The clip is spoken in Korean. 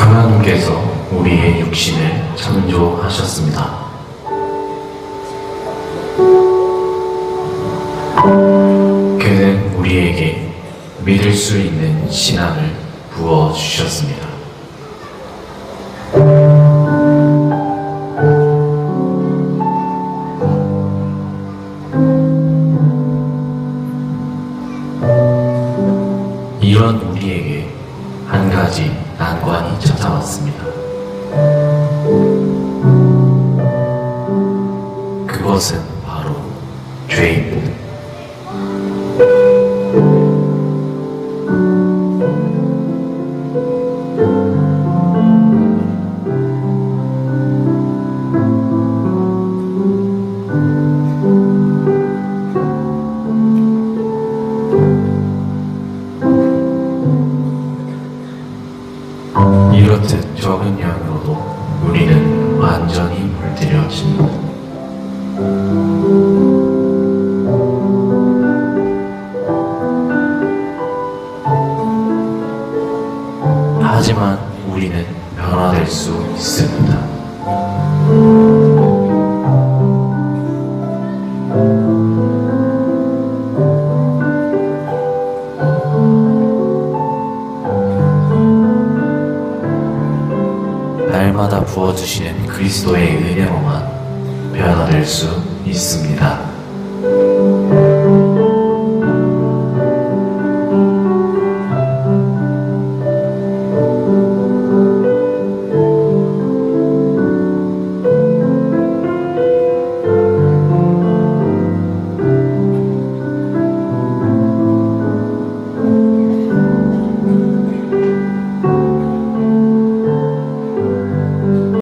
하나님께서 우리의 육신을 창조하셨습니다. 그는 우리에게 믿을 수 있는 신앙을 부어 주셨습니다. 이런 우리에게 한 가지 난관이 찾아왔습니다. 그것은 바로 죄입니다. 이렇듯 적은 양으로도 우리는 완전히 물들여집니다. 하지만 우리는 변화될 수 있습니다. 날마다 부어주시는 그리스도의 은혜로만 변화될 수 있습니다.